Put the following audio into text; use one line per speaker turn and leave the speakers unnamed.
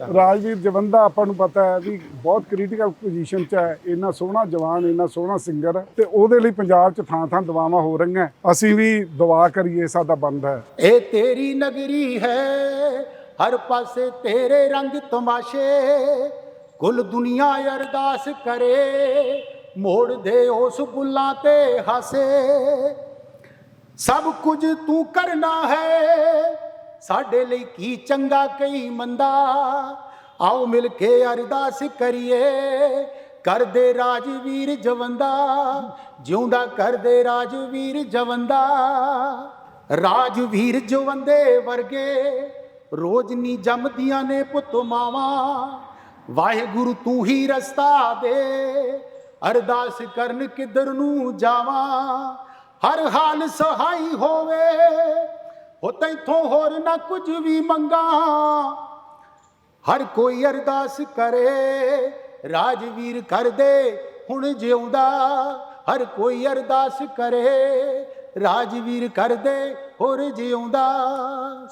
ਰਾਜਵੀਰ ਜਵੰਦਾ ਆਪਾਂ ਨੂੰ ਪਤਾ ਹੈ ਵੀ ਬਹੁਤ ਕ੍ਰਿਟੀਕਲ ਪੋਜੀਸ਼ਨ 'ਚ ਹੈ, ਇੰਨਾ ਸੋਹਣਾ ਜਵਾਨ, ਇੰਨਾ ਸੋਹਣਾ ਸਿੰਗਰ ਤੇ ਉਹਦੇ ਲਈ ਪੰਜਾਬ 'ਚ ਥਾਂ ਥਾਂ ਦਵਾਵਾਂ ਹੋ ਰਹੀਆਂ ਅਸੀਂ ਵੀ ਦੁਆ ਕਰੀਏ, ਸਾਡਾ ਬੰਦ ਹੈ।
ਇਹ ਤੇਰੀ ਨਗਰੀ ਹੈ, ਹਰ ਪਾਸੇ ਤੇਰੇ ਰੰਗ ਤਮਾਸ਼ੇ, ਕੁੱਲ ਦੁਨੀਆ ਅਰਦਾਸ ਕਰੇ, ਮੋੜ ਦੇ ਉਸ ਬੁੱਲਾਂ ਤੇ ਹਾਸੇ। ਸਭ ਕੁਝ ਤੂੰ ਕਰਨਾ ਹੈ ਸਾਡੇ ਲਈ ਕੀ ਚੰਗਾ ਕਈ ਮੰਦਾ? ਆਓ ਮਿਲ ਕੇ ਅਰਦਾਸ ਕਰੀਏ। ਕਰਦੇ ਰਾਜਵੀਰ ਜਵੰਦਾ। ਜਿਉਂਦਾ ਕਰਦੇ ਰਾਜਵੀਰ ਜਵੰਦਾ। ਰਾਜਵੀਰ ਜਵੰਦੇ ਵਰਗੇ ਰੋਜ਼ ਨਹੀਂ ਜੰਮਦੀਆਂ ਨੇ ਪੁੱਤ ਮਾਵਾਂ। ਵਾਹਿਗੁਰੂ ਤੂੰ ਹੀ ਰਸਤਾ ਦੇ। ਅਰਦਾਸ ਕਰਨ ਕਿੱਧਰ ਨੂੰ ਜਾਵਾਂ? ਹਰ ਹਾਲ ਸਹਾਈ ਹੋਵੇ। ਹੋ ਤੈਥੋਂ ਹੋਰ ਨਾ ਕੁਝ ਵੀ ਮੰਗਾ। ਹਰ ਕੋਈ ਅਰਦਾਸ ਕਰੇ, ਰਾਜਵੀਰ ਕਰਦੇ, ਹੁਣ ਜਿਉਂਦਾ। ਹਰ ਕੋਈ ਅਰਦਾਸ ਕਰੇ, ਰਾਜਵੀਰ ਕਰਦੇ, ਹੋਰ ਜਿਉਂਦਾ।